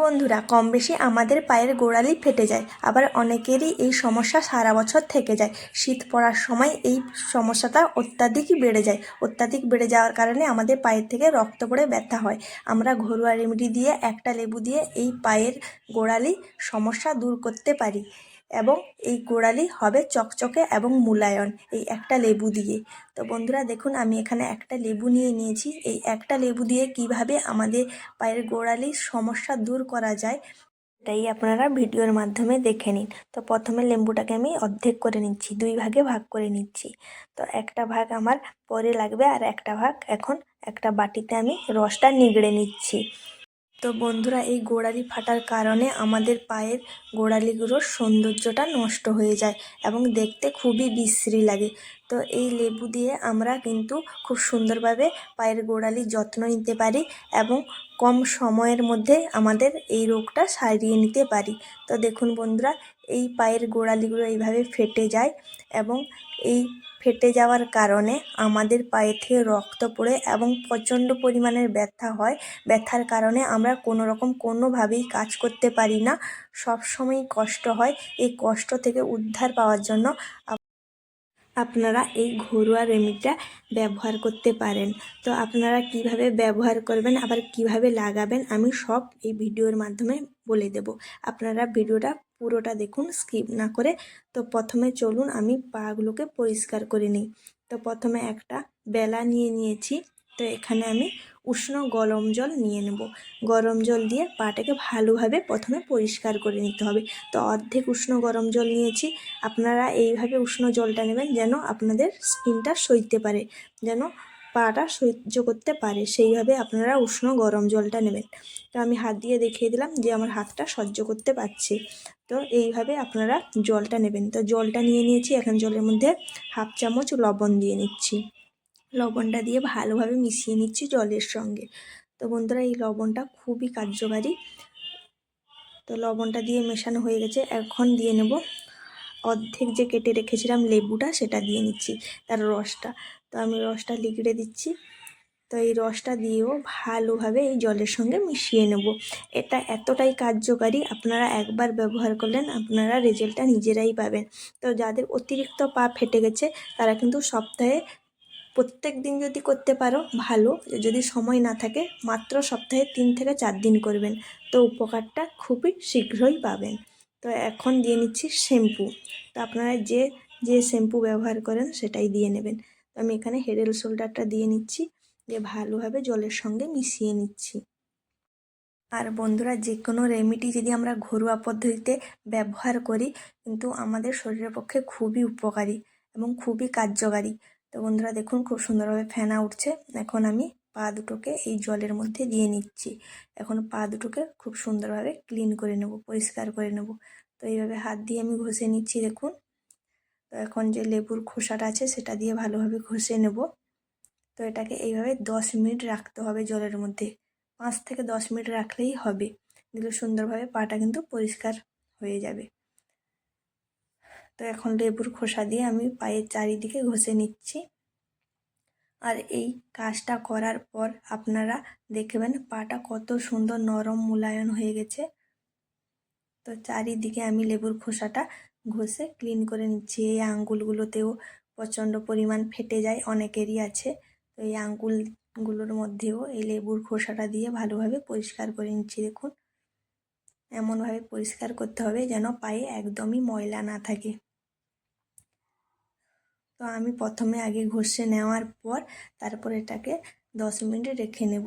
বন্ধুরা কম বেশি আমাদের পায়ের গোড়ালি ফেটে যায়, আবার অনেকেরই এই সমস্যা সারা বছর থেকে যায়। শীত পড়ার সময় এই সমস্যাটা অত্যাধিকই বেড়ে যায়। অত্যাধিক বেড়ে যাওয়ার কারণে আমাদের পায়ের থেকে রক্ত পড়ে ব্যথা হয়। আমরা ঘরোয়া রেমেডি দিয়ে একটা লেবু দিয়ে এই পায়ের গোড়ালি সমস্যা দূর করতে পারি। এবং এই গোড়ালি হবে চকচকে এবং মূলায়ন, এই একটা লেবু দিয়ে। তো বন্ধুরা, দেখুন, আমি এখানে একটা লেবু নিয়ে নিয়েছি। এই একটা লেবু দিয়ে কীভাবে আমাদের পায়ের গোড়ালির সমস্যা দূর করা যায় এটাই আপনারা ভিডিওর মাধ্যমে দেখে নিন। তো প্রথমে লেবুটাকে আমি অর্ধেক করে নিচ্ছি, দুই ভাগে ভাগ করে নিচ্ছি। তো একটা ভাগ আমার পরে লাগবে আর একটা ভাগ এখন একটা বাটিতে আমি রসটা নিগড়ে নিচ্ছি। তো বন্ধুরা, এই গোড়ালি ফাটার কারণে আমাদের পায়ের গোড়ালিগুলোর সৌন্দর্যটা নষ্ট হয়ে যায় এবং দেখতে খুবই বিশ্রী লাগে। তো এই লেবু দিয়ে আমরা কিন্তু খুব সুন্দরভাবে পায়ের গোড়ালির যত্ন নিতে পারি এবং কম সময়ের মধ্যে আমাদের এই রোগটা সারিয়ে নিতে পারি। তো দেখুন বন্ধুরা, এই পায়ের গোড়ালিগুলো এইভাবে ফেটে যায় এবং এই ফেটে যাওয়ার কারণে আমাদের পায়ে থেকে রক্ত পড়ে এবং প্রচণ্ড পরিমাণের ব্যথা হয়। ব্যথার কারণে আমরা কোনো রকম কোনোভাবেই কাজ করতে পারি না। সব সময় কষ্ট হয়। এই কষ্ট থেকে উদ্ধার পাওয়ার জন্য আপনারা এই ঘরোয়া রেমিডিটা ব্যবহার করতে পারেন। তো আপনারা কীভাবে ব্যবহার করবেন, আবার কীভাবে লাগাবেন, আমি সব এই ভিডিওর মাধ্যমে বলে দেব। আপনারা ভিডিওটা পুরোটা দেখুন স্কিপ না করে তো প্রথমে চলুন আমি পাগুলোকে পরিষ্কার করে নিই। তো প্রথমে একটা বেলা নিয়ে নিয়েছি, তো এখানে আমি উষ্ণ গরম জল নিয়ে নেব। গরম জল দিয়ে পাটাকে ভালোভাবে প্রথমে পরিষ্কার করে নিতে হবে। তো অর্ধেক উষ্ণ গরম জল নিয়েছি, আপনারা এইভাবে উষ্ণ জলটা নেবেন যেন আপনাদের স্কিনটা সইতে পারে, যেন পাটা সহ্য করতে পারে, সেইভাবে আপনারা উষ্ণ গরম জলটা নেবেন। তো আমি হাত দিয়ে দেখিয়ে দিলাম যে আমার হাতটা সহ্য করতে পারছে। তো এইভাবে আপনারা জলটা নেবেন। তো জলটা নিয়ে নিয়েছি, এখন জলের মধ্যে হাফ চামচ লবণ দিয়ে নিচ্ছি। লবণটা দিয়ে ভালোভাবে মিশিয়ে নিচ্ছি জলের সঙ্গে। তো বন্ধুরা, এই লবণটা খুবই কার্যকারী। তো লবণটা দিয়ে মেশানো হয়ে গেছে। এখন দিয়ে নেব অর্ধেক যে কেটে রেখেছিলাম লেবুটা, সেটা দিয়ে নিচ্ছি, তার রসটা। তো আমি রসটা লিগড়ে দিচ্ছি। তো এই রসটা দিয়েও ভালোভাবে এই জলের সঙ্গে মিশিয়ে নেব। এটা এতটাই কার্যকারী, আপনারা একবার ব্যবহার করলেন, আপনারা রেজাল্টটা নিজেরাই পাবেন। তো যাদের অতিরিক্ত পা ফেটে গেছে, তারা কিন্তু সপ্তাহে প্রত্যেক দিন যদি করতে পারো, ভালো। যদি সময় না থাকে, মাত্র সপ্তাহে তিন থেকে চার দিন করবেন। তো উপকারটা খুবই শীঘ্রই পাবেন। তো এখন দিয়ে নিচ্ছি শ্যাম্পু। তো আপনারা যে যে শ্যাম্পু ব্যবহার করেন, সেটাই দিয়ে নেবেন। আমি এখানে হেড অ্যান্ড শোল্ডারটা দিয়ে নিচ্ছি, দিয়ে ভালোভাবে জলের সঙ্গে মিশিয়ে নিচ্ছি। আর বন্ধুরা যে কোনো রেমিডি যদি আমরা ঘরোয়া পদ্ধতিতে ব্যবহার করি, কিন্তু আমাদের শরীরের পক্ষে খুবই উপকারী এবং খুবই কার্যকারী। তো বন্ধুরা, দেখুন খুব সুন্দরভাবে ফেনা উঠছে। এখন আমি পা দুটোকে এই জলের মধ্যে দিয়ে নিচ্ছি। এখন পা দুটোকে খুব সুন্দরভাবে ক্লিন করে নেব, পরিষ্কার করে নেব। তো এইভাবে হাত দিয়ে আমি ঘষে নিচ্ছি, দেখুন। তো এখন যে লেবুর খোসাটা আছে সেটা দিয়ে ভালোভাবে ঘষে নেব। তো এটাকে এইভাবে দশ মিনিট রাখতে হবে জলের মধ্যে। পাঁচ থেকে দশ মিনিট রাখলেই হবে। দিলে সুন্দরভাবে পাটা কিন্তু পরিষ্কার হয়ে যাবে। তো এখন লেবুর খোসা দিয়ে আমি পায়ের চারিদিকে ঘষে নিচ্ছি। আর এই কাজটা করার পর আপনারা দেখবেন পাটা কত সুন্দর নরম মূলায়ন হয়ে গেছে। তো চারিদিকে আমি লেবুর খোসাটা ঘষে ক্লিন করে নিচ্ছি। এই আঙ্গুলগুলোতেও প্রচণ্ড পরিমাণ ফেটে যায়, অনেকেরই আছে। তো এই আঙ্গুলগুলোর মধ্যেও এই লেবুর খোসাটা দিয়ে ভালোভাবে পরিষ্কার করে নিচ্ছি, দেখুন। এমনভাবে পরিষ্কার করতে হবে যেন পায়ে একদমই ময়লা না থাকে। তো আমি প্রথমে আগে ঘষে নেওয়ার পর তারপর এটাকে দশ মিনিট রেখে নেব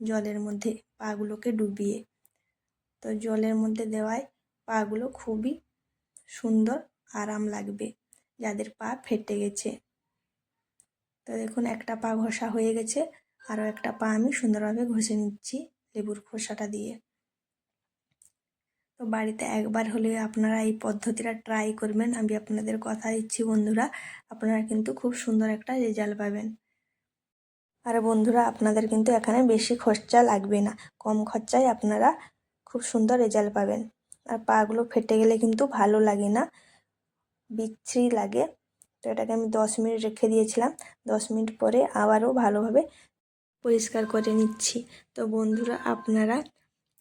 জলের মধ্যে পাগুলোকে ডুবিয়ে। তো জলের মধ্যে দেওয়ায় পাগুলো খুবই সুন্দর, আরাম লাগবে। যাদের পা ফেটে গেছে। তো দেখুন, একটা পা ঘষা হয়ে গেছে। আরও একটা পা আমি সুন্দরভাবে ঘষে নিচ্ছি লেবুর খোসাটা দিয়ে। তো বাড়িতে একবার হলে আপনারা এই পদ্ধতিটা ট্রাই করবেন। আমি আপনাদের কথা দিচ্ছি, বন্ধুরা। আপনারা কিন্তু খুব সুন্দর একটা রেজাল্ট পাবেন। আর বন্ধুরা, আপনাদের কিন্তু এখানে বেশি খরচা লাগবে না। কম খরচায় আপনারা খুব সুন্দর রেজাল্ট পাবেন। আর পাগুলো ফেটে গেলে কিন্তু ভালো লাগে না। বিচ্ছিরি লাগে। তো এটাকে আমি দশ মিনিট রেখে দিয়েছিলাম। দশ মিনিট পরে আবারও ভালোভাবে পরিষ্কার করে নিচ্ছি। তো বন্ধুরা, আপনারা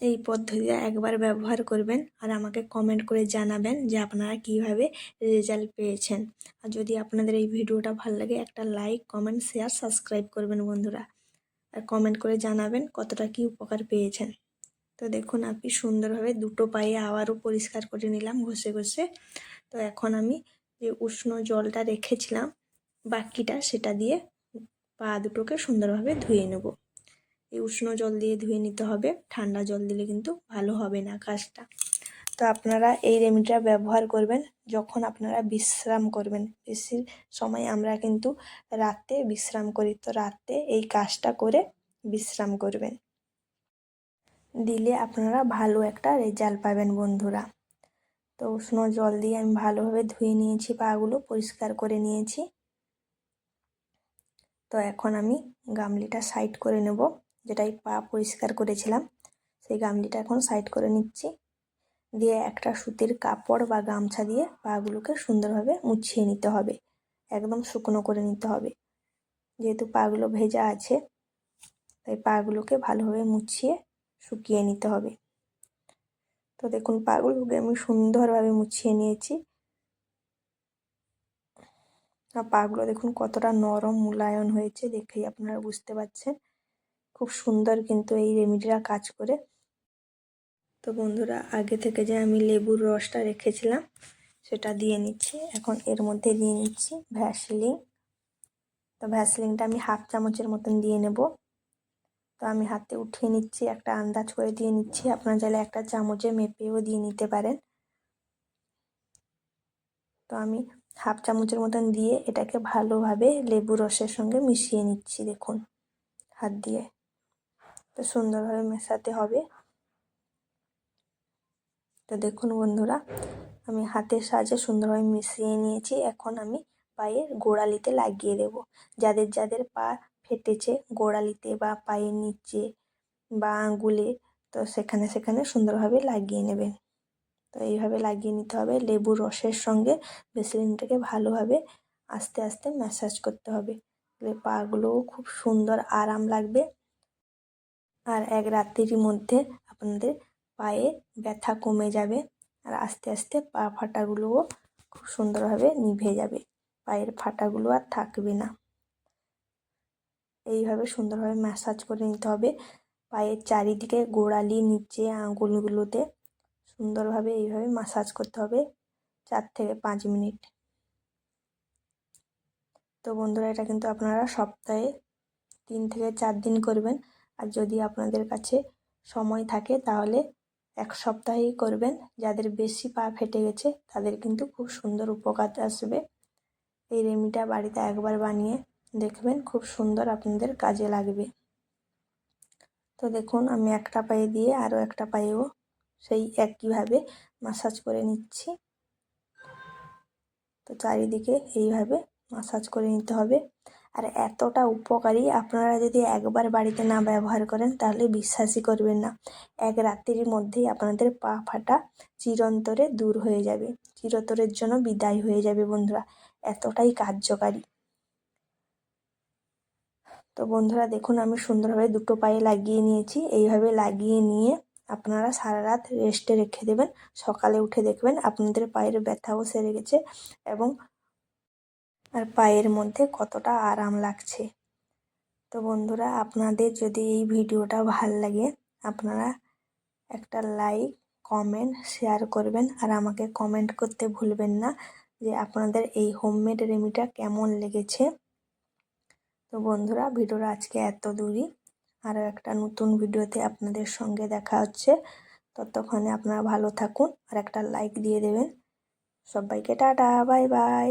এই পদ্ধতিটা একবার ব্যবহার করবেন আর আমাকে কমেন্ট করে জানাবেন যে আপনারা কীভাবে রেজাল্ট পেয়েছেন। আর যদি আপনাদের এই ভিডিওটা ভালো লাগে, একটা লাইক কমেন্ট শেয়ার সাবস্ক্রাইব করবেন বন্ধুরা। আর কমেন্ট করে জানাবেন কতটা কি উপকার পেয়েছেন। তো দেখুন আপনি সুন্দরভাবে দুটো পায়ে আবারও পরিষ্কার করে নিলাম ঘষে ঘষে। তো এখন আমি যে উষ্ণ জলটা রেখেছিলাম, বাকিটা সেটা দিয়ে পা দুটোকে সুন্দরভাবে ধুয়ে নেব। এই উষ্ণ জল দিয়ে ধুয়ে নিতে হবে, ঠান্ডা জল দিলে কিন্তু ভালো হবে না কাজটা তো আপনারা এই রেমিডিটা ব্যবহার করবেন যখন আপনারা বিশ্রাম করবেন। বেশি সময় আমরা কিন্তু রাতে বিশ্রাম করি, তো রাতে এই কাজটা করে বিশ্রাম করবেন। দিলে আপনারা ভালো একটা রেজাল্ট পাবেন বন্ধুরা। তো উষ্ণ জল দিয়ে আমি ভালোভাবে ধুয়ে নিয়েছি, পাগুলো পরিষ্কার করে নিয়েছি। তো এখন আমি গামলিটা সাইড করে নেব, যেটাই পা পরিষ্কার করেছিলাম, সেই গামলিটা এখন সাইড করে নিচ্ছি। দিয়ে একটা সুতির কাপড় বা গামছা দিয়ে পাগুলোকে সুন্দরভাবে মুছিয়ে নিতে হবে, একদম শুকনো করে নিতে হবে। যেহেতু পাগুলো ভেজা আছে, তাই পাগুলোকে ভালোভাবে মুছিয়ে শুকিয়ে নিতে হবে। তো দেখুন পাগুলোকে আমি সুন্দরভাবে মুছিয়ে নিয়েছি। আর পাগুলো দেখুন, কতটা নরম মূলায়ন হয়েছে দেখেই আপনারা বুঝতে পারছেন। খুব সুন্দর কিন্তু এই রেমিডিটা কাজ করে। তো বন্ধুরা, আগে থেকে যে আমি লেবুর রসটা রেখেছিলাম, সেটা দিয়ে নিচ্ছি। এখন এর মধ্যে দিয়ে নিচ্ছি ভ্যাসলিন। তো ভ্যাসলিনটা আমি হাফ চামচের মতন দিয়ে নেব। তো আমি হাতে উঠিয়ে নিচ্ছি, একটা আন্দাজ করে দিয়ে নিচ্ছি। আপনার চাইলে একটা চামচে মেপেও দিয়ে নিতে পারেন। তো আমি হাফ চামচের মতন দিয়ে এটাকে ভালোভাবে লেবু রসের সঙ্গে মিশিয়ে নিচ্ছি, দেখুন, হাত দিয়ে। তো সুন্দরভাবে মেশাতে হবে। তো দেখুন বন্ধুরা, আমি হাতের সাহায্যে সুন্দরভাবে মিশিয়ে নিয়েছি। এখন আমি পায়ের গোড়ালিতে লাগিয়ে দেব। যাদের যাদের পা ফেটেছে গোড়ালিতে বা পায়ের নিচে বা আঙুলে তো সেখানে সেখানে সুন্দরভাবে লাগিয়ে নেবেন। তো এইভাবে লাগিয়ে নিতে হবে। লেবুর রসের সঙ্গে ভেসলিনটাকে ভালোভাবে আস্তে আস্তে ম্যাসাজ করতে হবে। পাগুলোও খুব সুন্দর আরাম লাগবে। আর এক রাত্রির মধ্যে আপনাদের পায়ে ব্যথা কমে যাবে আর আস্তে আস্তে পা ফাটাগুলোও খুব সুন্দরভাবে নিভে যাবে। পায়ের ফাটাগুলো আর থাকবে না। এইভাবে সুন্দরভাবে ম্যাসাজ করে নিতে হবে। পায়ের চারিদিকে গোড়ালি, নিচে আঙুলগুলোতে সুন্দরভাবে এইভাবে ম্যাসাজ করতে হবে চার থেকে পাঁচ মিনিট। তো বন্ধুরা, এটা কিন্তু আপনারা সপ্তাহে তিন থেকে চার দিন করবেন। আর যদি আপনাদের কাছে সময় থাকে, তাহলে এক সপ্তাহেই করবেন। যাদের বেশি পা ফেটে গেছে, তাদের কিন্তু খুব সুন্দর উপকার আসবে। এই রেমিটা বাড়িতে একবার বানিয়ে দেখবেন খুব সুন্দর আপনাদের কাজে লাগবে। তো দেখুন, আমি একটা পায়ে দিয়ে আরও একটা পায়েও সেই একইভাবে মাসাজ করে নিচ্ছি। তো চারিদিকে এইভাবে মাসাজ করে নিতে হবে। আর এতটা উপকারী আপনারা যদি একবার বাড়িতে না ব্যবহার করেন, তাহলে বিশ্বাসই করবেন না। এক রাত্রির মধ্যেই আপনাদের পা ফাটা চিরন্তরে দূর হয়ে যাবে। চিরতরের জন্য বিদায় হয়ে যাবে বন্ধুরা। এতটাই কার্যকারী। তো বন্ধুরা দেখুন, আমি সুন্দরভাবে দুটো পায়ে লাগিয়ে নিয়েছি। এইভাবে লাগিয়ে নিয়ে আপনারা সারা রাত রেস্টে রেখে দেবেন। সকালে উঠে দেখবেন আপনাদের পায়ের ব্যথাও সেরে গেছে এবং আর পায়ের মধ্যে কতটা আরাম লাগছে। তো বন্ধুরা, আপনাদের যদি এই ভিডিওটা ভালো লাগে, আপনারা একটা লাইক কমেন্ট শেয়ার করবেন। আর আমাকে কমেন্ট করতে ভুলবেন না যে আপনাদের এই হোমমেড রেমিটা কেমন লেগেছে। তো বন্ধুরা, ভিডিওটা আজকে এত দূরই। আরও একটা নতুন ভিডিওতে আপনাদের সঙ্গে দেখা হচ্ছে। ততক্ষণে আপনারা ভালো থাকুন আর একটা লাইক দিয়ে দেবেন। সবাইকে টাটা, বাই বাই।